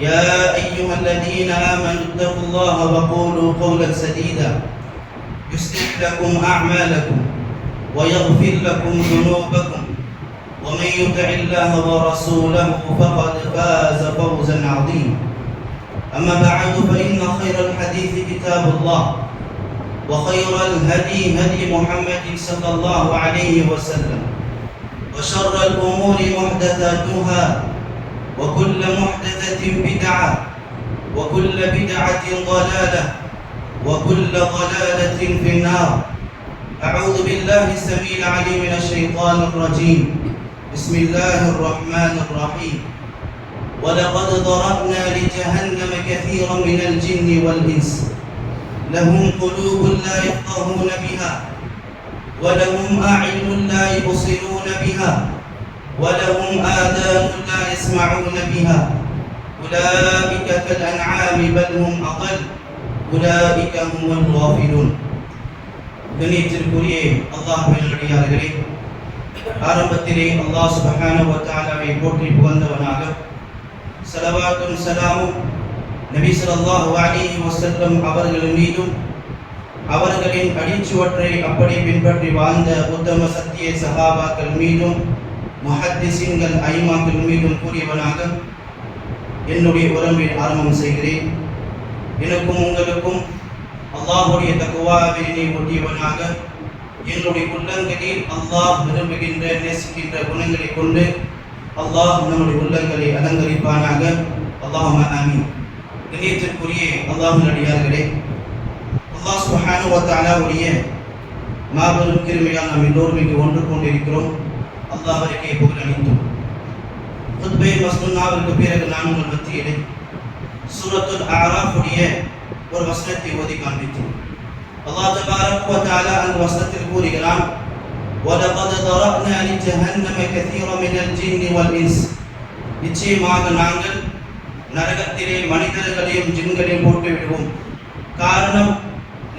يا أيها الذين آمنوا اتقوا الله وقولوا قولا سديدا. يصلح لكم أعمالكم ويغفر لكم ذنوبكم. ومن يطع الله ورسوله فقد فاز فوزا عظيما. أما بعد فإن خير الحديث كتاب الله وخير الهدي هدي محمد صلى الله عليه وسلم. وشر الأمور محدثاتها وكل محدثة بدعة وكل بدعة ضلالة وكل ضلالة في النار. أعوذ بالله السميع العليم من الشيطان الرجيم. بسم الله الرحمن الرحيم. ولقد ضربنا لجهنم كثيرا من الجن والإنس. لهم قلوب لا يفقهون بها ولهم أعين لا يبصرون بها. ولهم آذان لا يسمعون بها أولئك كالأنعام بل هم أضل أولئك هم الغافلون கணியத்திற்குரிய அல்லாஹ்வின் அடியார்களே ஆரம்பத்திலே அல்லாஹ் சுபஹானஹு வ தஆலாவை போற்றி புகழ்ந்தவனாக ஸலவாத்தும் ஸலாமும் நபி ஸல்லல்லாஹு அலைஹி வஸல்லம் அவர்கள் மீதும் அவர்களின் அடிச்சுவற்றை அப்படி பின்பற்றி வாழ்ந்த உத்தம சத்திய சஹாபாக்கள் மீதும் முஹத்திசின்கள் ஐமாக்கள் மீதும் கூறியவனாக என்னுடைய உறவில் ஆரம்பம் செய்கிறேன். எனக்கும் உங்களுக்கும் அல்லாஹுடைய தக்குவாவினை ஒட்டியவனாக என்னுடைய உள்ளங்களில் அல்லாஹ் விரும்புகின்ற நேசிக்கின்ற குணங்களை கொண்டு அல்லாஹ் நம்முடைய உள்ளங்களை அலங்கரிப்பானாக. அல்லாஹ் ஆமீன். கண்ணியத்திற்குரிய அல்லாஹின் அடியார்களே அல்லாஹ் சுஹானு மாபெரும் கிருமையால் நாம் எல்லோரும் இங்கு ஒன்று கொண்டிருக்கிறோம். அல்லாஹருக்கே புகழ் அளித்தோம் குத்பை மஸ்துன்னாவிற்கு பிறகு நான் உங்கள் மத்தியிலே சூரத்துல் ஆராஃபுடைய ஒரு வசனத்தை ஓதி காண்பித்தோம் அல்லாஹ் தபாரக் வ தஆலா அந்த வசனத்தில் கூறுகிறான் وَلَقَدْ ضَرَبْنَا لِجَهَنَّمَ كَثِيرًا مِنَ الْجِنِّ وَالْإِنسِ நிச்சயமாக நாங்கள் நரகத்திலே மனிதர்களையும் ஜின்களையும் போட்டு விடுவோம் காரணம்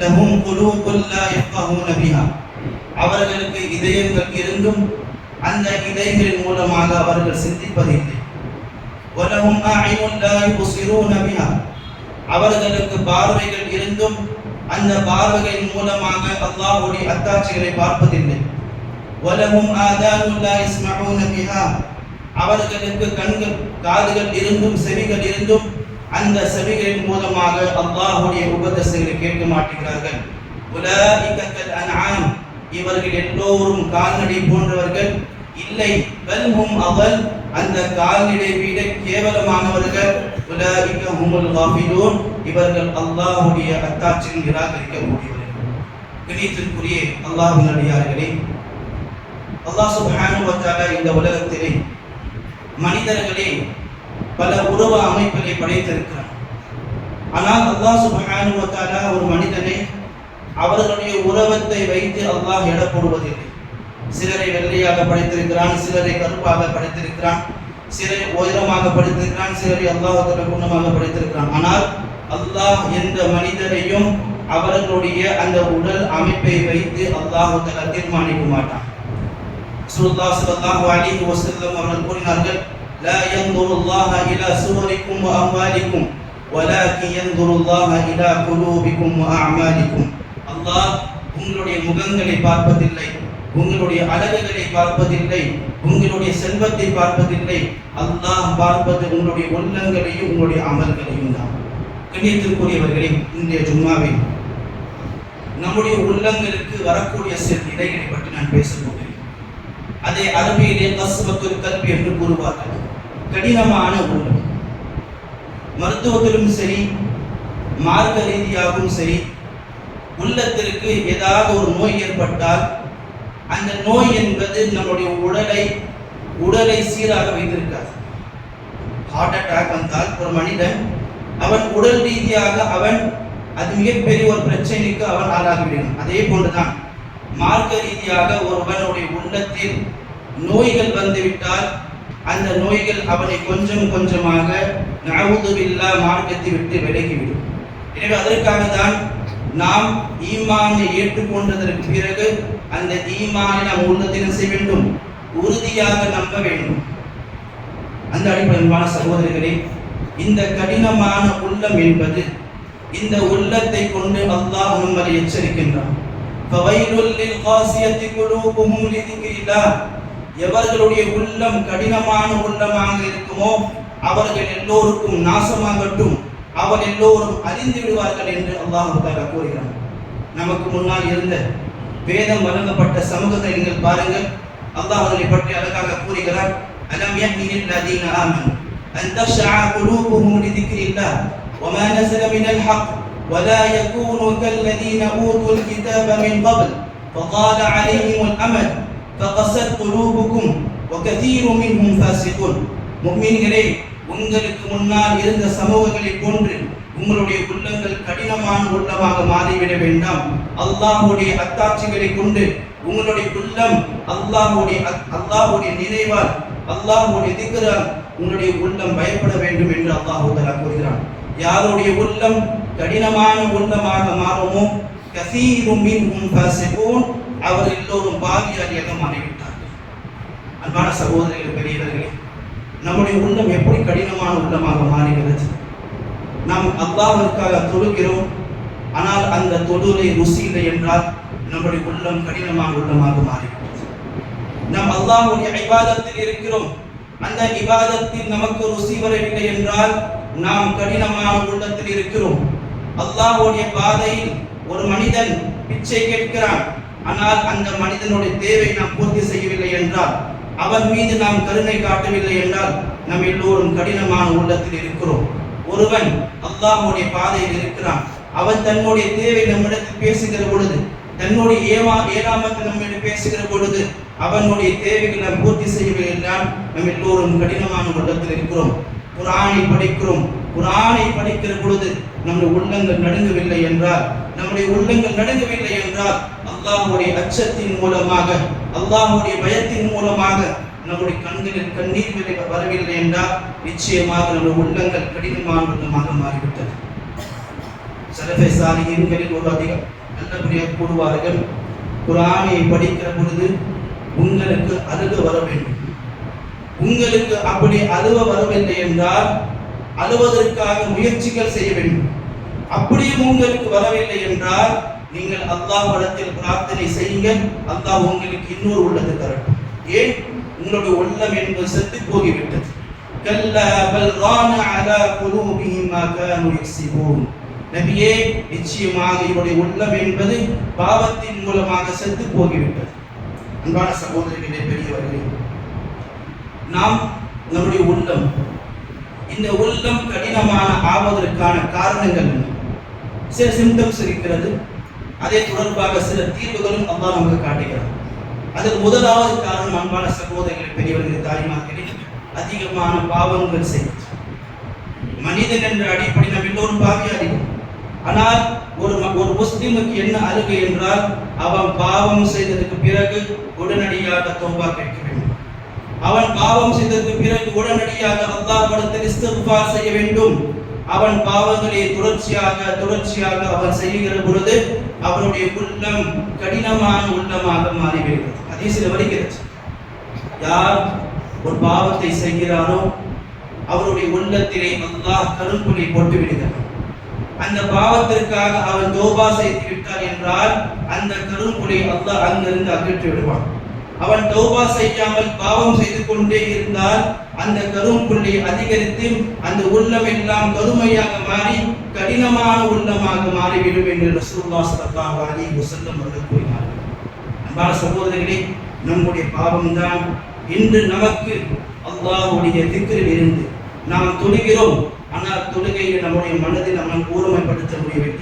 லஹும் குலூபுல் லா யஃகஹூன பிஹா அவர்களுக்கு இதயங்கள் இருந்தும் அந்த இதயங்களின் மூலமாக அவர்கள் சிந்திப்பதில்லை. வலஹும் அஅயுன் லா பிஹா அவர்களுக்கு பார்வைகள் இருந்தும் அந்த பார்வைகளின் மூலமாக அல்லாஹுடைய அத்தாட்சிகளை பார்ப்பதில்லை. வலஹும் ஆதானுன் லா பிஹா அவர்களுக்கு கண்கள் காதுகள் இருந்தும் செவிகள் இருந்தும் அந்த செவிகளின் மூலமாக அல்லாஹுடைய உபதேசங்களை கேட்க மாட்டேங்கிறார்கள். உலாஇகல் அன்ஆம். இவர்கள் எல்லோரும் கால்நடை போன்றவர்கள். இல்லை பல்ஹும் அவள் அந்த கால்நடை விட கேவலமானவர்கள். உலாஇக ஹுமுல் காஃபிலூன். இவர்கள் அல்லாஹுடைய அத்தாட்சியில் நிராகரிக்கக்கூடியவர்கள். கணியத்திற்குரிய அல்லாஹ்வின் அடியார்களே அல்லாஹ் சுப்ஹானஹு இந்த உலகத்திலே மனிதர்களே பல உறவு அமைப்புகளை படைத்திருக்கிறார் ஆனால் அல்லாஹ் சுப்ஹானஹு ஒரு மனிதனை அவர்களுடைய உறவத்தை வைத்து அல்லாஹ் எடை சிலரை வெள்ளையாக படைத்திருக்கிறான் சிலரை கருப்பாக படைத்திருக்கிறான் சிலரை உயரமாக படைத்திருக்கிறான் சிலரை அல்லாஹ் குணமாக படைத்திருக்கிறான். ஆனால் அல்லாஹ் எந்த மனிதரையும் அவர்களுடைய அந்த உடல் அமைப்பை வைத்து அல்லாஹ் தீர்மானிக்க மாட்டான். ரசூலுல்லாஹ் ஸல்லல்லாஹு அலைஹி வஸல்லம் அவர்கள் கூறினார்கள் لا ينظر الله إلى صوركم وأموالكم ولكن ينظر الله إلى قلوبكم وأعمالكم அல்லாஹ் உங்களுடைய முகங்களை பார்ப்பதில்லை உங்களுடைய அழகுகளை பார்ப்பதில்லை உங்களுடைய செல்வத்தை பார்ப்பதில்லை. அல்லாஹ் பார்ப்பது உங்களுடைய உள்ளங்களையும் உங்களுடைய அமல்களையும் தான். கண்ணியத்திற்குரியவர்களே இன்றைய ஜும்மாவில் நம்முடைய உள்ளங்களுக்கு வரக்கூடிய சில நிலைகளை பற்றி நான் பேச போகிறேன். அதை அரபியிலே கஸ்வத்துல் கல்வி என்று கூறுவார்கள். கடினமான உள்ளம். மருத்துவத்திலும் சரி மார்க்க ரீதியாகவும் சரி உள்ளத்திற்கு ஏதாவது ஒரு நோய் ஏற்பட்டால் அந்த நோய் என்பது நம்முடைய உடலை உடலை சீராக வைத்திருக்காது ஹார்ட் அட்டாக் வந்தால் ஒரு மனிதன் அவன் உடல் ரீதியாக அவன் அது மிகப்பெரிய ஒரு பிரச்சனைக்கு அவன் ஆளாகிவிடும். அதே போன்றுதான் மார்க்க ரீதியாக ஒருவனுடைய உள்ளத்தில் நோய்கள் வந்துவிட்டால் அந்த நோய்கள் அவனை கொஞ்சம் கொஞ்சமாக நவுதுவில்லா மார்க்கத்தை விட்டு விலகிவிடும். எனவே அதற்காக தான் நாம் ஈமானை ஏற்றுக்கொண்டதற்கு பிறகு அந்த ஈமானை நாம் உள்ளத்தில் செய்ய வேண்டும்? உறுதியாக நம்ப வேண்டும். அந்த அடிப்படையிலான சகோதரர்களே இந்த கடினமான உள்ளம் என்பது இந்த உள்ளத்தை கொண்டு அல்லாஹ் நம்மை எச்சரிக்கின்றான். எவர்களுடைய உள்ளம் கடினமான உள்ளமாக இருக்குமோ அவர்கள் எல்லோருக்கும் நாசமாகட்டும். அவர் எல்லோரும் அறிந்து விடுவார்கள் என்று அல்லாஹ் தஆலா கூறுகிறான் நமக்கு முன்னால் இருந்த வேதம் வழங்கப்பட்ட சமூகத்தை நீங்கள் பாருங்கள் அல்லாஹ் அதனை பற்றி அழகாக கூறுகிறார் அலம் யஹ்னி லில்லதீன ஆமனு அன் தக்ஷஅ குலூபுஹும் லிதிக்ரில்லாஹ் وما نزل من الحق ولا يكونوا كالذين أوتوا الكتاب من قبل فطال عليهم الأمد فقست قلوبكم وكثير منهم فاسقون முஃமின்களே உங்களுக்கு முன்னால் இருந்த சமூகங்களை போன்று உங்களுடைய உள்ளங்கள் கடினமான உள்ளமாக மாறிவிட வேண்டாம். அல்லாஹ்வுடைய அத்தாட்சிகளை கொண்டு உங்களுடைய உள்ளம் அல்லாஹ்வுடைய அல்லாஹ்வுடைய நினைவால் அல்லாஹ்வுடைய திக்ரால் உங்களுடைய உள்ளம் பயப்பட வேண்டும் என்று அல்லாஹ் தஆலா கூறுகிறான். யாருடைய உள்ளம் கடினமான உள்ளமாக மாறுமோ? கசீரும் மின்ஹும் ஃபாசிகூன். அவர் எல்லோரும் பாவியாளியாக மாறிவிட்டார்கள். அன்பான சகோதரர்கள் பெரியவர்களே நம்முடைய உள்ளம் எப்படி கடினமான உள்ளமாக மாறுகிறது நாம் அல்லாஹ்விற்காக தொழுகிறோம். ஆனால் அந்த தொழுகை ருசி இல்லை என்றால் நம்முடைய உள்ளம் கடினமான உள்ளமாக மாறுகிறது நாம் அல்லாவுடைய ஐவாதத்தில் இருக்கிறோம். அந்த இபாதத்தில் நமக்கு ருசி வரவில்லை என்றால் நாம் கடினமான உள்ளத்தில் இருக்கிறோம். அல்லாஹுடைய பாதையில் ஒரு மனிதன் பிச்சை கேட்கிறான். ஆனால் அந்த மனிதனுடைய தேவை நாம் பூர்த்தி செய்யவில்லை என்றால் அவன் மீது நாம் கருணை காட்டவில்லை என்றால் நம் எல்லோரும் கடினமான உள்ளத்தில் இருக்கிறோம். ஒருவன் அல்லாஹுடைய பாதையில் இருக்கிறான். அவன் தன்னுடைய தேவை நம்மிடத்தில் பேசுகிற பொழுது தன்னுடைய ஏமா ஏழாமத்தில் நம்மிடம் பேசுகிற பொழுது அவனுடைய தேவைகள் நாம் பூர்த்தி செய்யவில்லை என்றால் நம் எல்லோரும் கடினமான உள்ளத்தில் இருக்கிறோம். குரானை படிக்கிறோம். குரானை படிக்கிற பொழுது நம்முடைய உள்ளங்கள் நடுங்கவில்லை என்றால் நம்முடைய உள்ளங்கள் நடுங்கவில்லை என்றால் அல்லாஹுடைய அச்சத்தின் மூலமாக அல்லாஹுடைய பயத்தின் மூலமாக நம்முடைய கண்களில் கண்ணீர் விலை வரவில்லை என்றால் நிச்சயமாக நம்முடைய உள்ளங்கள் கடினமான உள்ளமாக மாறிவிட்டது. சலஃபை சாலிகளில் ஒரு அதிகம் நல்லபடியாக கூறுவார்கள் குரானை படிக்கிற பொழுது உங்களுக்கு அழுக வர வேண்டும் உங்களுக்கு அப்படி அழுவ வரவில்லை என்றால் அழுவதற்காக முயற்சிகள் செய்ய வேண்டும். அப்படியும் உங்களுக்கு வரவில்லை என்றால் நீங்கள் அல்லாஹ் வளத்தில் பிரார்த்தனை செய்யுங்கள் அல்லாஹ் உங்களுக்கு இன்னொரு உள்ளத்தை தரட்டும். ஏன்? உங்களுடைய உள்ளம் என்பது செத்து போகிவிட்டது. கல்லா பல் ரான அலா குலூபிஹிம் மா கானு யக்ஸிபூன் நபியே நிச்சயமாக இவருடைய உள்ளம் என்பது பாவத்தின் மூலமாக செத்து போகிவிட்டது. அன்பான சகோதரிகளே பெரியவர்களே நாம் நம்முடைய உள்ளம் இந்த உள்ளம் கடினமான ஆவதற்கான காரணங்கள் என்ன? சில சிம்டம்ஸ் இருக்கிறது. அதே தொடர்பாக சில தீர்வுகளும் அல்லாஹ் நமக்கு காட்டுகிறார் அதற்கு முதலாவது காரணம் அன்பான சகோதரர்கள் பெரியவர்கள் தாய்மார்களே அதிகமான பாவங்கள் செய்வது. மனிதன் என்ற அடிப்படை நாம் எல்லோரும் பாவியாதிகள் ஆனால் ஒரு ஒரு முஸ்லிமுக்கு என்ன அருகே என்றால் அவன் பாவம் செய்ததற்கு பிறகு உடனடியாக தோம்பா கேட்க வேண்டும். அவன் பாவம் செய்ததற்கு பிறகு உடனடியாக அல்லாஹ் படத்தில் செய்ய வேண்டும். அவன் பாவங்களை தொடர்ச்சியாக தொடர்ச்சியாக அவன் செய்கிற பொழுது அவனுடைய உள்ளம் கடினமான உள்ளமாக மாறிவிடுகிறது. ஹதீஸில் வருகிறது. யார் ஒரு பாவத்தை செய்கிறாரோ அவருடைய உள்ளத்திலே அல்லாஹ் கரும்புலி போட்டு விடுகிறார் அந்த பாவத்திற்காக அவன் தோபா செய்து விட்டார் என்றால் அந்த கரும்புலி அல்லாஹ் அங்கிருந்து அகற்றி விடுவான் அவன் தௌபா செய்யாமல் பாவம் செய்து கொண்டே இருந்தால் அந்த கரும் புள்ளி அதிகரித்து அந்த உள்ளம் எல்லாம் கருமையாக மாறி கடினமான உள்ளமாக மாறிவிடும் என்று ரசூல்லா ஸல்லல்லாஹு அலி வஸல்லம் அவர்கள் கூறினார் அன்பான சகோதரர்களே நம்முடைய பாவம்தான் இன்று நமக்கு அல்லாஹுடைய திக்கில் இருந்து நாம் தொழுகிறோம் ஆனால் தொழுகையை நம்முடைய மனதை நம்ம கூர்மைப்படுத்த முடியவில்லை.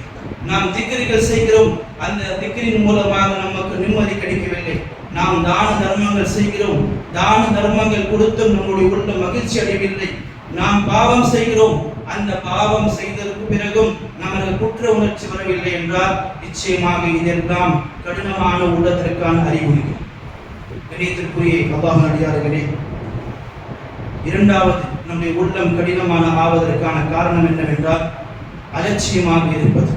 நாம் திக்கிரிகள் செய்கிறோம். அந்த திக்கிரின் மூலமாக நமக்கு நிம்மதி கிடைக்கவில்லை. நாம் தான தர்மங்கள் செய்கிறோம். தான தர்மங்கள் கொடுத்தும் நம்முடைய உள்ள மகிழ்ச்சி அடையவில்லை. நாம் பாவம் செய்கிறோம். அந்த பாவம் செய்ததற்கு பிறகும் நமக்கு குற்ற உணர்ச்சி வரவில்லை என்றால் நிச்சயமாக இதெல்லாம் கடினமான உள்ளத்திற்கான அறிகுறிகள் கணியத்திற்குரிய அல்லாஹ் அடியார்களே இரண்டாவது நம்முடைய உள்ளம் கடினமான ஆவதற்கான காரணம் என்னவென்றால் அலட்சியமாக இருப்பது.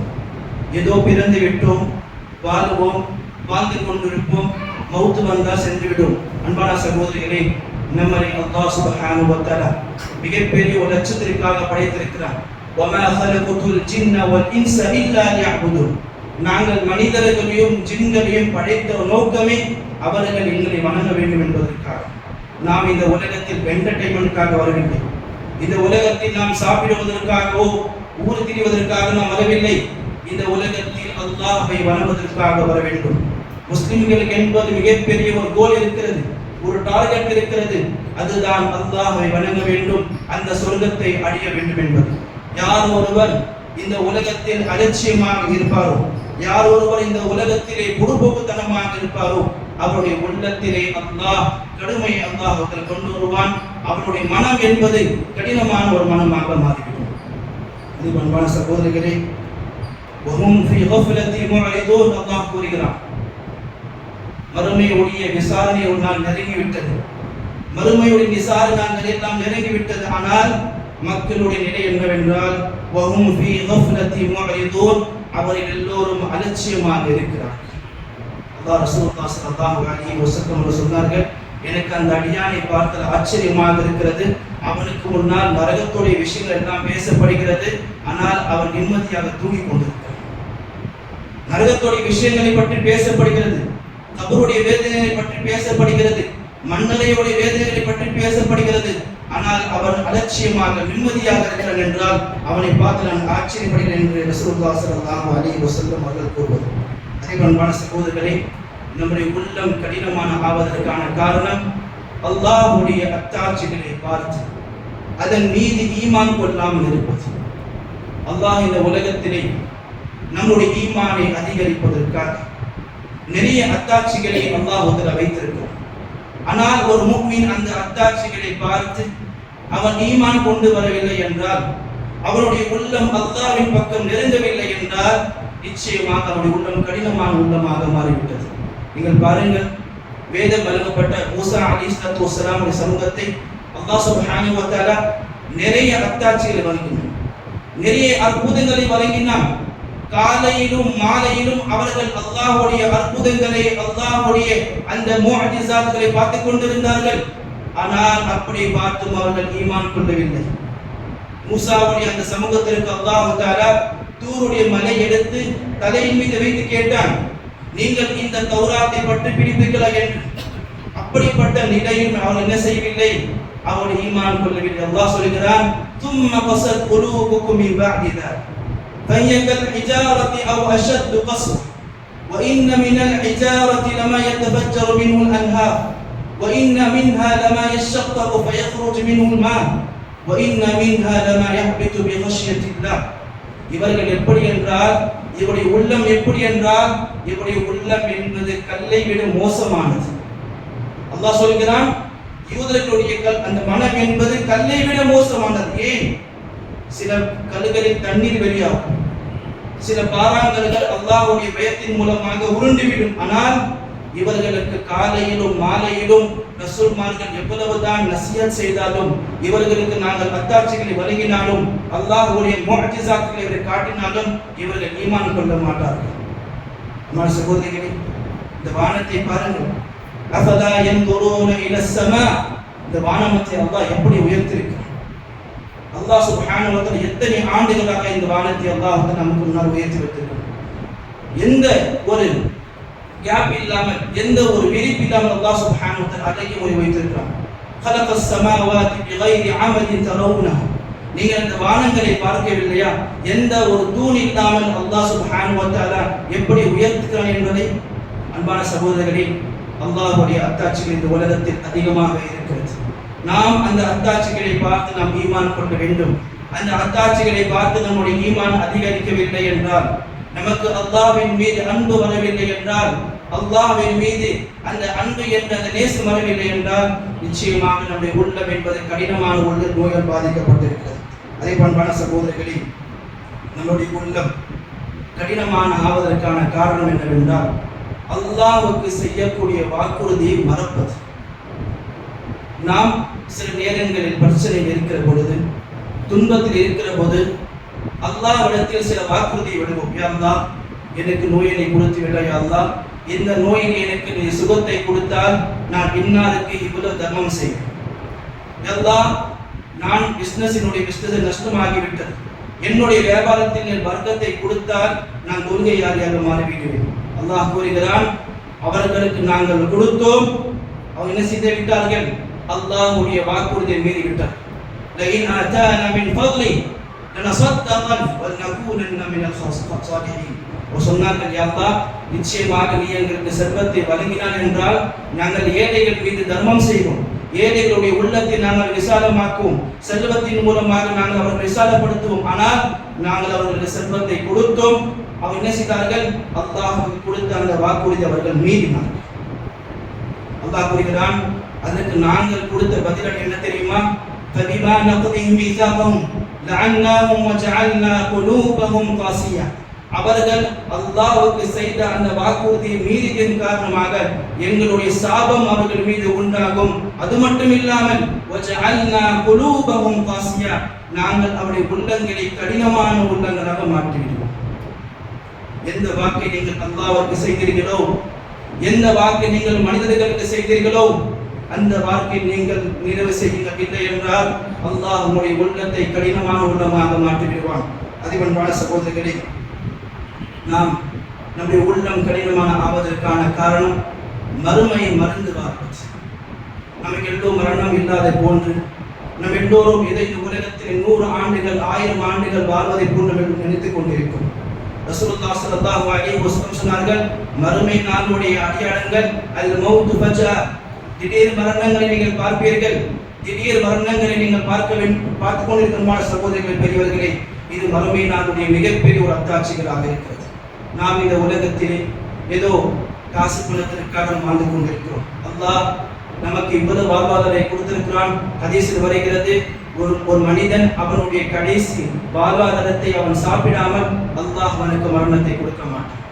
ஏதோ பிறந்து விட்டோம் வாழ்வோம் வாழ்ந்து கொண்டிருப்போம் மௌத்து வந்தால் சென்றுவிடும். அன்பான சகோதரிகளே நம்மை அல்லாஹ் சுபஹானு வத்தஆலா மிகப்பெரிய ஒரு லட்சத்திற்காக படைத்திருக்கிறார். ஜின்ன வல் இன்ஸ இல்லா நாங்கள் மனிதர்களையும் ஜின்களையும் படைத்த நோக்கமே அவர்கள் எங்களை வணங்க வேண்டும் என்பதற்காக. நாம் இந்த உலகத்தில் என்டர்டைன்மெண்ட்காக வரவில்லை இந்த உலகத்தில் நாம் சாப்பிடுவதற்காகவோ ஊர் திரிவதற்காக நாம் வரவில்லை. இந்த உலகத்தில் அல்லாஹை வணங்குவதற்காக வர வேண்டும். முஸ்லிம்களுக்கு என்பது மிகப்பெரிய ஒரு கோல் இருக்கிறது. ஒரு டார்கெட் இருக்கிறது. அதுதான் அல்லாஹை வழங்க வேண்டும். அந்த சொர்க்கத்தை அடைய வேண்டும் என்பது. யார் ஒருவர் இந்த உலகத்தில் அலட்சியமாக இருப்பாரோ யார் ஒருவர் இந்த உலகத்திலே குடும்பத்தனமாக இருப்பாரோ அவருடைய உள்ளத்திலே அல்லாஹ் கடுமை அல்லாஹத்தில் கொண்டு வருவான். அவருடைய மனம் என்பது கடினமான ஒரு மனமாக மாறிவிடும். இது பண்பான சகோதரிகளே அல்லாஹ் கூறுகிறான். மறுமையுடைய விசாரணை ஒரு நாள் நெருங்கிவிட்டது. மறுமையுடைய விசாரணை நாம் நெருங்கிவிட்டது. ஆனால் மக்களுடைய நிலை என்னவென்றால் வஹும் ஃபீ கஃப்லத்தி முஅரிதூன். அவர்கள் எல்லோரும் அலட்சியமாக இருக்கிறார்கள். அல்லாஹ் ரசூலுல்லாஹி ஸல்லல்லாஹு அலைஹி சொன்னார்கள் எனக்கு அந்த அடியானை பார்த்தது ஆச்சரியமாக இருக்கிறது. அவனுக்கு முன்னால் நரகத்துடைய விஷயங்கள் எல்லாம் பேசப்படுகிறது. ஆனால் அவன் நிம்மதியாக தூங்கிக் கொண்டிருக்கிறான். நரகத்துடைய விஷயங்களை பற்றி பேசப்படுகிறது. கபருடைய வேதனைகளை பற்றி பேசப்படுகிறது மண்ணலையுடைய வேதனைகளை பற்றி பேசப்படுகிறது. ஆனால் அவன் அலட்சியமாக நிம்மதியாக இருக்கிறான் என்றால் அவனை பார்த்து நான் ஆச்சரியப்படுகிறேன் என்று ரசூலுல்லாஹ் ஸல்லல்லாஹு அலைஹி வஸல்லம் அவர்கள் கூறுவது அதே பண்பான சகோதரர்களே நம்முடைய உள்ளம் கடினமான ஆவதற்கான காரணம் அல்லாஹுடைய அத்தாட்சிகளை பார்த்து அதன் மீது ஈமான் கொள்ளாமல் இருப்பது. அல்லாஹ் இந்த உலகத்திலே நம்முடைய ஈமானை அதிகரிப்பதற்காக நிறைய அத்தாட்சிகளை அல்லாஹ் வைத்திருக்கும். ஆனால் ஒரு முக்மீன் அந்த அத்தாட்சிகளை பார்த்து அவன் ஈமான் கொண்டு வரவில்லை என்றால் அவருடைய உள்ளம் அல்லாவின் பக்கம் நெருங்கவில்லை என்றால் நிச்சயமாக அவருடைய உள்ளம் கடினமான உள்ளமாக மாறிவிட்டது. நீங்கள் பாருங்கள் வேதம் வழங்கப்பட்ட மூசா அலிஸ்லத்து வசலாமுடைய சமூகத்தை அல்லா சுப்ஹானஹு நிறைய அத்தாட்சிகளை வழங்கினான். நிறைய அற்புதங்களை வழங்கினான். காலையிலும் மாலையிலும் அவர்கள் அல்லாஹுடைய அற்புதங்களை அல்லாஹுடைய அந்த மோஹிசாதுகளை பார்த்து கொண்டிருந்தார்கள். ஆனால் அப்படி பார்த்தும் அவர்கள் ஈமான் கொள்ளவில்லை. மூசாவுடைய அந்த சமூகத்திற்கு அல்லாஹு தாரா தூருடைய மலை எடுத்து தலையின் மீது வைத்து கேட்டான். நீங்கள் இந்த தௌராத்தை பற்றி பிடிப்பீர்களா என்று. அப்படிப்பட்ட நிலையில் அவன் என்ன செய்யவில்லை? அவருடைய ஈமான் கொள்ளவில்லை. அல்லாஹ் சொல்கிறான் தும்ம பசர் குழுவுக்கும் இவ்வாறு فهي كالحجارة أو أشد قسوة وإن من الحجارة لما يتفجر منه الأنهار وإن منها لما يشقق فيخرج منه الماء وإن منها لما يهبط بخشية الله இவர்கள் எப்படி என்றால் இவருடைய உள்ளம் எப்படி என்றால் இவருடைய உள்ளம் என்பது கல்லை விட மோசமானது அல்லாஹ் சொல்கிறான் யூதர்களுடைய கல் அந்த மனம் என்பது கல்லை விட மோசமானது ஏன் சில கல்லுகளில் தண்ணீர் வெளியாகும் சில பாறாங்கல்கள் அல்லாஹ்வுடைய பயத்தின் மூலமாக உருண்டுவிடும். ஆனால் இவர்களுக்கு காலையிலும் மாலையிலும் ரசூல்மார்கள் எவ்வளவுதான் நசியத் செய்தாலும் இவர்களுக்கு நாங்கள் அத்தாட்சிகளை வழங்கினாலும் அல்லாஹ்வுடைய மோட்டிசாக்களை இவரை காட்டினாலும் இவர்கள் ஈமான் கொள்ள மாட்டார்கள். அம்மா சகோதரிகளே இந்த வானத்தை பாருங்கள். அஃபலா என் இலஸ் இந்த வானமத்தை அல்லாஹ் எப்படி உயர்த்திருக்கிறார் அல்லாஹ் சுப்ஹானஹு வ தஆலா எத்தனை ஆண்டுகளாக இந்த வானத்தை அல்லாஹ் வந்து நமக்கு முன்னால் உயர்த்தி வைத்திருக்கிறான் எந்த ஒரு கேப் இல்லாமல் எந்த ஒரு விரிப்பு இல்லாமல் அல்லாஹ் சுப்ஹானஹு வ தஆலா அடக்கி மொழி வைத்திருக்கிறான் خلق السماوات بغير عمد ترونها நீங்கள் அந்த வானங்களை பார்க்கவில்லையா எந்த ஒரு தூண் இல்லாமல் அல்லாஹ் சுப்ஹானஹு வ தஆலா எப்படி உயர்த்துகிறான் என்பதை அன்பான சகோதரர்களே அல்லாஹ்வுடைய அத்தாட்சிகள் இந்த உலகத்தில் அதிகமாக இருக்கிறது நாம் அந்த அத்தாட்சிகளை பார்த்து நாம் ஈமான் கொள்ள வேண்டும். அந்த அத்தாட்சிகளை பார்த்து நம்முடைய ஈமான் அதிகரிக்கவில்லை என்றால் நமக்கு அல்லாவின் மீது அன்பு வரவில்லை என்றால் அல்லாவின் மீது அந்த அன்பு என்ற அந்த நேசம் வரவில்லை என்றால் நிச்சயமாக நம்முடைய உள்ளம் என்பது கடினமான உள்ள நோயால் பாதிக்கப்பட்டிருக்கிறது. அதே பண்பான சகோதரர்களே நம்முடைய உள்ளம் கடினமான ஆவதற்கான காரணம் என்னவென்றால் அல்லாவுக்கு செய்யக்கூடிய வாக்குறுதியை மறப்பது. நாம் சில நேரங்களில் பிரச்சனையில் இருக்கிற பொழுது துன்பத்தில் இருக்கிற போது அல்லாஹ்விடத்தில் சில வாக்குறுதியை விடுவோம். யாருந்தா எனக்கு நோயினை கொடுத்து விட யாருந்தா இந்த நோயின் எனக்கு நீ சுகத்தை கொடுத்தால் நான் இன்னாருக்கு இவ்வளவு தர்மம் செய்வேன். எல்லாம் நான் பிஸ்னஸினுடைய பிஸ்னஸ் நஷ்டமாகிவிட்டது. என்னுடைய வியாபாரத்தில் என் வர்க்கத்தை கொடுத்தால் நான் தொழுகையாளியாக மாறிவிடுவேன். அல்லாஹ் கூறுகிறான் அவர்களுக்கு நாங்கள் கொடுத்தோம். அவங்க என்ன செய்து விட்டார்கள்? அல்லாஹ்வுடைய வாக்குறுதியை மீறி விட்டார் لئن آتانا من فضله لنصدقن ولنكونن من الصالحين சொன்னார்கள் யா அல்லாஹ் நிச்சயமாக நீ எங்களுக்கு செல்வத்தை வழங்கினான் என்றால் நாங்கள் ஏழைகள் மீது தர்மம் செய்வோம் ஏழைகளுடைய உள்ளத்தை நாங்கள் விசாலமாக்குவோம் செல்வத்தின் மூலமாக நாங்கள் அவர்கள் விசாலப்படுத்துவோம் ஆனால் நாங்கள் அவர்களுக்கு செல்வத்தை கொடுத்தோம் அவர் என்ன செய்தார்கள் அல்லாஹுக்கு கொடுத்த அந்த வாக்குறுதி அவர்கள் மீறினார்கள் அல்லாஹ் கூறுகிறான் அதற்கு நாங்கள் கொடுத்த பதிலடி என்ன தெரியுமா فبما نقضهم ميثاقهم لعناهم وجعلنا قلوبهم قاسية அவர்கள் அல்லாஹ்வுக்கு செய்த அந்த வாக்குறுதியை மீறியதன் காரணமாக எங்களுடைய சாபம் அவர்கள் மீது உண்டாகும் அது மட்டும் இல்லாமல் وجعلنا قلوبهم قاسية நாங்கள் அவருடைய உள்ளங்களை கடினமான உள்ளங்களாக மாற்றிவிடுவோம் எந்த வாக்கை நீங்கள் அல்லாஹ்வுக்கு செய்தீர்களோ எந்த வாக்கை நீங்கள் மனிதர்களுக்கு செய்தீர்களோ அந்த வாழ்க்கை நீங்கள் நிறைவு செய்யவில்லை என்றால் அல்லாஹ் உங்களுடைய உள்ளத்தை கடினமான உள்ளமாக மாற்றி விடுவான் அதிபன்பான சகோதரர்களே நாம் நம்முடைய உள்ளம் கடினமான ஆவதற்கான காரணம் மறுமையை மறந்து பார்ப்பது நமக்கு எல்லோரும் மரணம் இல்லாத போன்று நம் எல்லோரும் இதை உலகத்தில் நூறு ஆண்டுகள் ஆயிரம் ஆண்டுகள் வாழ்வதை போன்று நாம் நினைத்துக் கொண்டிருக்கும் ரசூலுல்லாஹ் ஸல்லல்லாஹு அலைஹி வஸல்லம் சொன்னார்கள் மறுமை நாளுடைய அடையாளங்கள் அல் மௌத் ஃபஜா திடீர் மரணங்களை நீங்கள் பார்ப்பீர்கள். திடீர் மரணங்களை நீங்கள் பார்க்க வேண்டும் பார்த்து கொண்டிருக்கிற சகோதரிகள் பெரியவர்களே இது மறுமை நாளுடைய மிகப்பெரிய ஒரு அத்தாட்சிகளாக இருக்கிறது. நாம் இந்த உலகத்திலே ஏதோ காசு பணத்திற்காக வாழ்ந்து கொண்டிருக்கிறோம். அல்லாஹ் நமக்கு இவ்வளவு வாழ்வாதாரை கொடுத்திருக்கிறான். ஹதீஸில் வருகிறது ஒரு ஒரு மனிதன் அவனுடைய கடைசி வாழ்வாதாரத்தை அவன் சாப்பிடாமல் அல்லாஹ் அவனுக்கு மரணத்தை கொடுக்க மாட்டான்.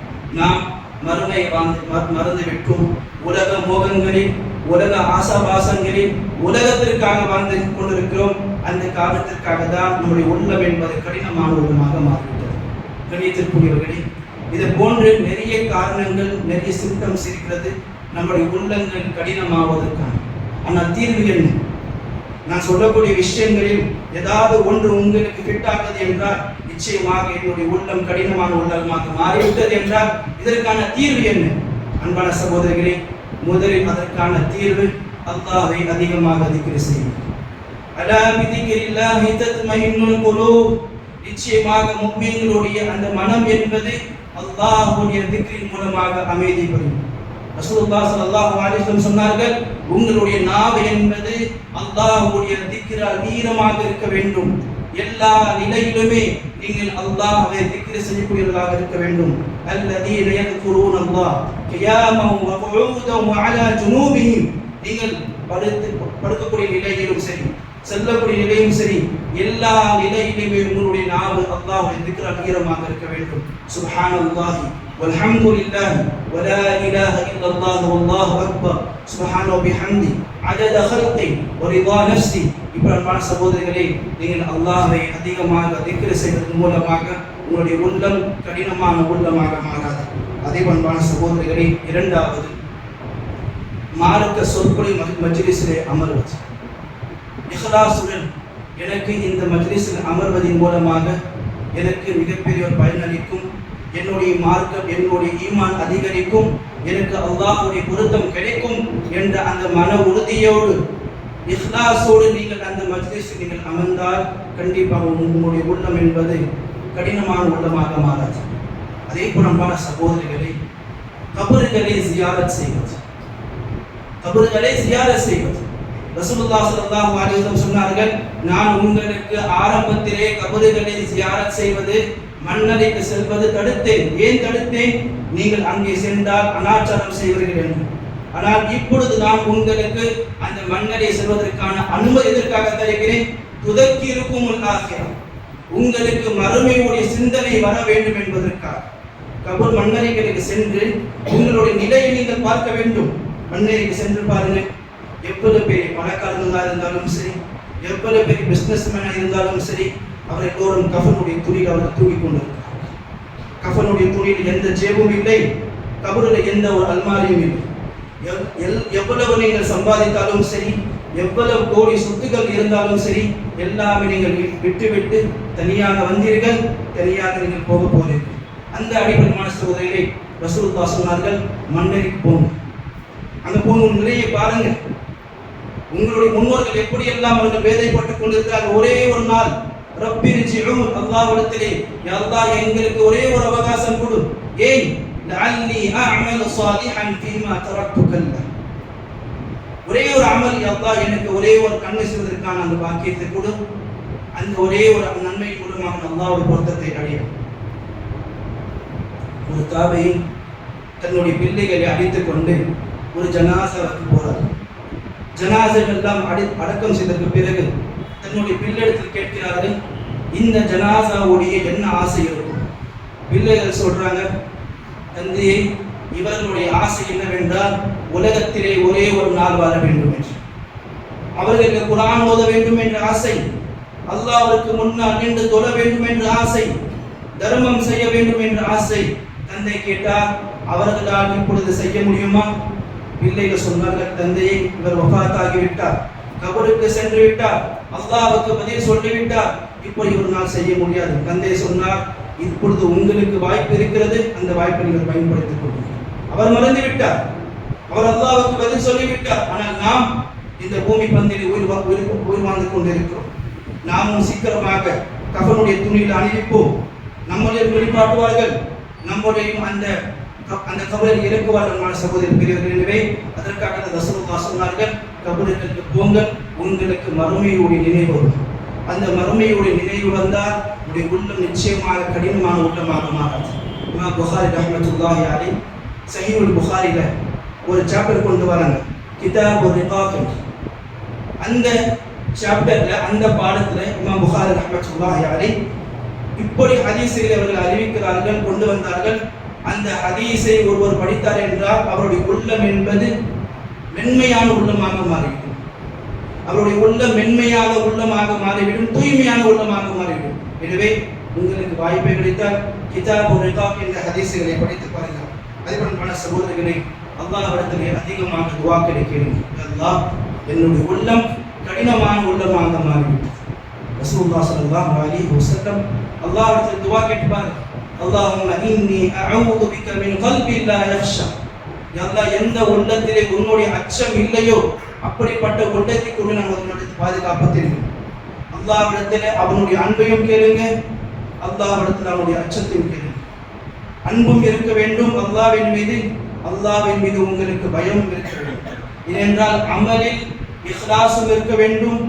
நாம் மறுமை வாழ்ந்து மறந்து விட்டோம் உலக மோகங்களில் உலக ஆசாபாசங்களில் உலகத்திற்காக வாழ்ந்து கொண்டிருக்கிறோம். அந்த காரணத்திற்காக தான் நம்முடைய உள்ளம் என்பது கடினமான உள்ளமாக மாறிவிட்டது. கணியத்திற்குரியவர்களே இது போன்று நிறைய காரணங்கள் நிறைய சிம்டம்ஸ் இருக்கிறது. நம்முடைய உள்ளங்கள் கடினமாவதற்கான. ஆனால் தீர்வு என்ன? நான் சொல்லக்கூடிய விஷயங்களில் ஏதாவது ஒன்று உங்களுக்கு ஃபிட் ஆகுது என்றால் நிச்சயமாக என்னுடைய உள்ளம் கடினமான உள்ளமாக மாறிவிட்டது என்றால் இதற்கான தீர்வு என்ன? அன்பான சகோதரர்களே முதலில் அதற்கான தீர்வு அல்லாஹை அதிகமாக அதிகரி செய்யும். அலா பிதிக்ரில்லாஹி தத்மைனுல் குலூப். நிச்சயமாக முக்மீன்களுடைய அந்த மனம் என்பது அல்லாஹ்வுடைய திக்ரின் மூலமாக அமைதி பெறும் ரசூலுல்லாஹ் ஸல்லல்லாஹு அலைஹி வஸல்லம் சொன்னார்கள் உங்களுடைய நாவு என்பது அல்லாஹ்வுடைய திக்ரா வீரமாக இருக்க வேண்டும். எல்லா நிலையிலுமே நீங்கள் அல்லாஹ்வை திக்ரு செய்யக்கூடியவர்களாக இருக்க வேண்டும். الذين يذكرون الله قياما وقعودا وعلى جنوبهم நீங்கள் படுத்து படுக்கக்கூடிய நிலையிலும் சரி செல்லக்கூடிய நிலையும் சரி எல்லா நிலையிலுமே உங்களுடைய நாவு அல்லாஹ்வை திக்ரு அதிகரமாக இருக்க வேண்டும். சுப்ஹானல்லாஹி. والحمد لله ولا إله إلا الله والله أكبر سبحانه وبحمده عدد خلقي ورضا نفسي இப்படி அன்பான சகோதரர்களே நீங்கள் அல்லாஹ்வை அதிகமாக திக்ர் செய்வதன் மூலமாக உங்களுடைய உள்ளம் கடினமான உள்ளமாக மாறாது அதே அன்பான சகோதரர்களே இரண்டாவது மார்க்க சொற்பொழி மஜ்லிஸிலே அமர்வது இஹ்லாசுடன் எனக்கு இந்த மஜ்லிஸில் அமர்வதன் மூலமாக எனக்கு மிகப்பெரிய ஒரு பயனளிக்கும் என்னுடைய மார்க்கம் என்னுடைய ஈமான் அதிகரிக்கும் எனக்கு அல்லாஹுடைய பொருத்தம் கிடைக்கும் என்ற அந்த மன உறுதியோடு இஸ்லாசோடு நீங்கள் அந்த மஜ்லிஸில் நீங்கள் அமர்ந்தால் கண்டிப்பாக உங்களுடைய உள்ளம் என்பது கடினமான உள்ளமாக மாறாது. அதே போல சகோதரிகளை கபறுகளை ஜியாரத் செய்வது. கபறுகளை ஜியாரத் செய்வது. ரசூலுல்லாஹ் ஸல்லல்லாஹு அலைஹி வஸல்லம் சொன்னார்கள் நான் உங்களுக்கு ஆரம்பத்திலே கபறுகளை ஜியாரத் செய்வது மன்னரைக்கு செல்வது தடுத்தேன். ஏன் தடுத்தேன்? நீங்கள் அங்கே சென்றால் அனாச்சாரம் செய்வீர்கள் என்று. ஆனால் இப்பொழுது நான் உங்களுக்கு அந்த மன்னரை செல்வதற்கான அனுமதி எதற்காக தருகிறேன்? துதக்கி இருக்கும் ஆசிரம். உங்களுக்கு மறுமையுடைய சிந்தனை வர வேண்டும் என்பதற்காக. கபூர் மன்னரைகளுக்கு சென்று உங்களுடைய நிலையை நீங்கள் பார்க்க வேண்டும். மன்னரைக்கு சென்று பாருங்கள். எவ்வளவு பெரிய பணக்காரர்களாக இருந்தாலும் சரி எவ்வளவு பெரிய பிஸ்னஸ் மேனாக இருந்தாலும் சரி அவர் எல்லோரும் கஃபனுடைய துணியில் அவர் தூங்கிக் கொண்டிருக்கிறார் கஃபனுடைய துணியில் எந்த ஜேபும் இல்லை கபரில் எந்த ஒரு அல்மாரியும் இல்லை. எவ்- எல்- எவ்வளவு நீங்கள் சம்பாதித்தாலும் சரி எவ்வளவு கோடி சொத்துக்கள் இருந்தாலும் சரி எல்லாமே நீங்கள் விட்டுவிட்டு தனியாக வந்தீர்கள் தனியாக நீங்கள் போக போகிறீர்கள். அந்த அடிப்படையான சகோதரிகளை ரசூலுல்லா சொன்னார்கள் மன்னருக்கு போங்க அங்கே போங்க நிலையை பாருங்க உங்களுடைய முன்னோர்கள் எப்படியெல்லாம் அவர்கள் வேதைப்பட்டுக் கொண்டிருக்கிறார்கள் ஒரே ஒரு நாள் ரப்பிரிஜிஉன் அல்லாஹ்விடத்திலே யா அல்லாஹ் எங்களுக்கு ஒரே ஒரு அவகாசம் கொடு. ஏன்? லஅல்லி அஅமலு சாலிஹன் ஃபீமா தரக்து ஒரே ஒரு அமல் யா அல்லாஹ் எனக்கு ஒரே ஒரு கண்ணு செய்வதற்கான அந்த பாக்கியத்தை கொடு. அந்த ஒரே ஒரு நன்மை மூலமாக அல்லாஹ்வுடைய பொருத்தத்தை அடையும் ஒரு தாவை தன்னுடைய பிள்ளைகளை அடித்துக் கொண்டு ஒரு ஜனாசாவுக்கு போறார். ஜனாசைகள் எல்லாம் அடி அடக்கம் செய்ததற்கு பிறகு தன்னுடைய பிள்ளையிடத்தில் கேட்கிறார்கள் இந்த ஜனாசாவுடைய என்ன ஆசை இருக்கும்? பிள்ளைகள் சொல்றாங்க தந்தையை இவர்களுடைய ஆசை என்னவென்றால் உலகத்திலே ஒரே ஒரு நாள் வாழ வேண்டும் என்று. அவர்களுக்கு குரான் ஓத வேண்டும் என்ற ஆசை அல்லாஹ்வுக்கு முன்னால் நின்று தொழ வேண்டும் என்ற ஆசை தர்மம் செய்ய வேண்டும் என்ற ஆசை. தந்தை கேட்டார் அவர்களால் இப்பொழுது செய்ய முடியுமா? பிள்ளைகள் சொன்னார்கள் தந்தையை இவர் வஃபாத்தாகி விட்டார் கபருக்கு சென்று விட்டார். அல்லாவுக்கு பதில் சொல்லிவிட்டார். இப்படி ஒரு நாள் செய்ய முடியாது. தந்தை சொன்னார் இப்பொழுது உங்களுக்கு வாய்ப்பு இருக்கிறது. அந்த வாய்ப்பை நீங்கள் பயன்படுத்திக் கொள்ளுங்கள். அவர் மறந்து விட்டார் அவர் அல்லாவுக்கு பதில் சொல்லிவிட்டார். ஆனால் நாம் இந்த பூமி பந்தில் உயிர் வா- உயிர் உயிர் வாழ்ந்து கொண்டிருக்கிறோம். நாமும் சீக்கிரமாக கஃனுடைய துணியில் அணிவிப்போம். நம்மளையும் வெளிப்பாட்டுவார்கள் நம்முடைய அந்த அந்த கபரில் இறக்குவார்கள் சகோதரி பெரியவர்கள். எனவே அதற்காக அந்த ரசூலுல்லா சொன்னார்கள் கபர்களுக்கு போங்கள் உங்களுக்கு மறுமையுடைய நினைவு வரும். அந்த மறுமையுடைய நினைவு வந்தால் உடைய உள்ளம் நிச்சயமாக கடினமான உள்ளமாக மாறாது. இமா புகாரி ரஹ்மத்துல்லாஹி அலைஹி சஹீஹுல் புகாரியில் ஒரு சாப்டர் கொண்டு வராங்க. கிதாப் ஒரு என்று. அந்த சாப்டரில் அந்த பாடத்தில் இமாம் புகாரி ரஹ்மத்துல்லாஹி அலைஹி இப்படி ஹதீஸை அவர்கள் அறிவிக்கிறார்கள் கொண்டு வந்தார்கள். அந்த ஹதீஸை ஒருவர் படித்தார் என்றால் அவருடைய உள்ளம் என்பது மென்மையான உள்ளமாக மாறிவிடும். அவருடைய உள்ளம் மென்மையான உள்ளமாக மாறிவிடும் தூய்மையான உள்ளமாக மாறிவிடும். எனவே உங்களுக்கு வாய்ப்பை கிடைத்தால் கிதாபு ரிகாப் என்ற ஹதீசுகளை படித்து பாருங்கள். அதேபோல் பல சகோதரர்களை அல்லாஹ்விடத்திலே அதிகமாக துவா கிடைக்கிறேன் அல்லாஹ் என்னுடைய உள்ளம் கடினமான உள்ளமாக மாறிவிட்டது. ரசூல்லா ஸல்லல்லாஹு அலி வஸல்லம் அல்லாஹிடத்தில் துவா கேட்பார். அல்லாஹ் இன்னி அஊது பிக மின் கல்பி லா எல்லா எந்த உள்ளத்திலே உன்னுடைய அச்சம் இல்லையோ அப்படிப்பட்ட உள்ளத்தை கொண்டு நான் உன்னுடைய பாதுகாப்பு தெரியும் அல்லாவிடத்தில் அவனுடைய அன்பையும் கேளுங்க அல்லாவிடத்தில் அவனுடைய அச்சத்தையும் கேளுங்க. அன்பும் இருக்க வேண்டும் அல்லாவின் மீது அல்லாவின் மீது உங்களுக்கு பயமும் இருக்க வேண்டும். ஏனென்றால் அமலில் இஹ்லாஸும் இருக்க வேண்டும்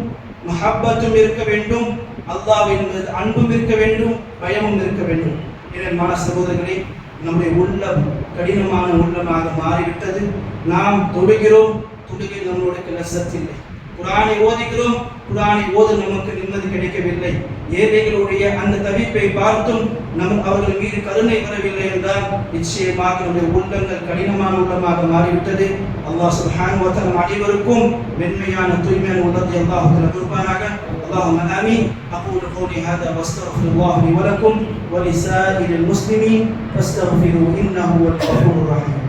மஹப்பத்தும் இருக்க வேண்டும் அல்லாவின் மீது அன்பும் இருக்க வேண்டும் பயமும் இருக்க வேண்டும். என மான சகோதரர்களே நம்முடைய உள்ளம் கடினமான உள்ளமாக மாறிவிட்டது. நாம் தொடுகிறோம் தொழுகை நம்மளுடைய லசத்தில்லை குரானை ஓதுகிறோம் குரானை ஓது நமக்கு நிம்மதி கிடைக்கவில்லை ஏழைகளுடைய அந்த தவிப்பை பார்த்தும் நம் அவர்கள் மீது கருணை வரவில்லை என்றால் நிச்சயமாக நம்முடைய உள்ளங்கள் கடினமான உள்ளமாக மாறிவிட்டது அல்லாஹ் சுப்ஹானஹு வ தஆலா அனைவருக்கும் மென்மையான தூய்மையான உள்ளத்தை அல்லாஹ் தஆலா கொடுப்பானாக اللهم آمين أقول قولي هذا واستغفر الله لي ولكم ولسائر المسلمين فاستغفروا إنه هو الغفور الرحيم